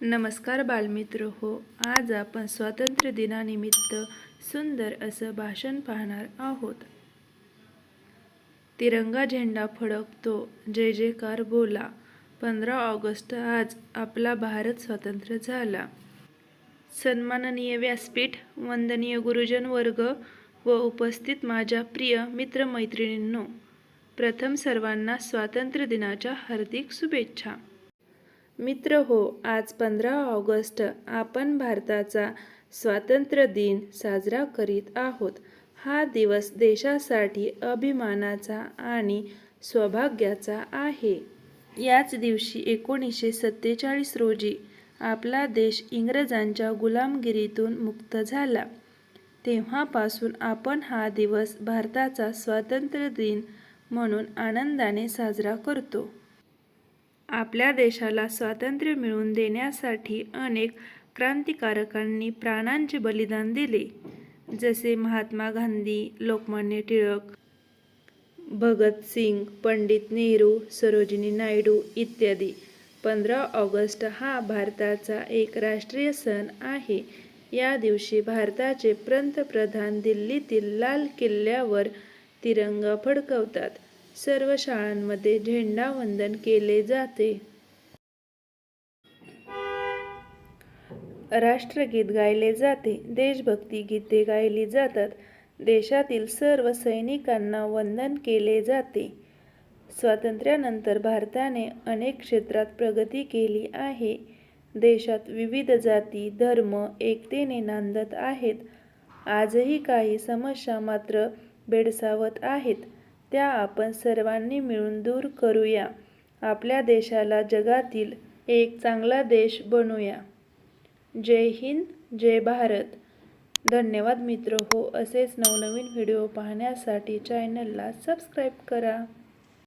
नमस्कार बालमित्र हो आज आपण स्वातंत्र्य दिनानिमित्त सुंदर असं भाषण पाहणार आहोत. तिरंगा झेंडा फडकतो जय जयकार बोला. पंधरा ऑगस्ट आज आपला भारत स्वतंत्र झाला. सन्माननीय व्यासपीठ वंदनीय गुरुजन वर्ग व उपस्थित माझ्या प्रिय मित्रमैत्रिणींनो प्रथम सर्वांना स्वातंत्र्य दिनाच्या हार्दिक शुभेच्छा. मित्र हो आज पंधरा ऑगस्ट आपण भारताचा स्वातंत्र्य दिन साजरा करीत आहोत. हा दिवस देशासाठी अभिमानाचा आणि सौभाग्याचा आहे. याच दिवशी एकोणीसशे सत्तेचाळीस रोजी आपला देश इंग्रजांच्या गुलामगिरीतून मुक्त झाला. तेव्हापासून आपण हा दिवस भारताचा स्वातंत्र्य दिन म्हणून आनंदाने साजरा करतो. आपल्या देशाला स्वातंत्र्य मिळवून देण्यासाठी अनेक क्रांतिकारकांनी प्राणांचे बलिदान दिले. जसे महात्मा गांधी लोकमान्य टिळक भगतसिंग पंडित नेहरू सरोजिनी नायडू इत्यादी. पंधरा ऑगस्ट हा भारताचा एक राष्ट्रीय सण आहे. या दिवशी भारताचे पंतप्रधान दिल्लीतील लाल किल्ल्यावर तिरंगा फडकवतात. सर्व शाळांमध्ये झेंडावंदन केले जाते. राष्ट्रगीत गायले जाते. देशभक्ती गीते गायली जातात. देशातील सर्व सैनिकांना वंदन केले जाते. स्वातंत्र्यानंतर भारताने अनेक क्षेत्रात प्रगती केली आहे. देशात विविध जाती धर्म एकतेने नांदत आहेत. आजही काही समस्या मात्र बेडसावत आहेत. त्या आपण सर्वांनी मिळून दूर करूया. आपल्या देशाला जगातील एक चांगला देश बनवूया जय हिंद जय भारत. धन्यवाद मित्र. हो असेच नवनवीन व्हिडिओ पाहण्यासाठी चॅनलला सबस्क्राईब करा.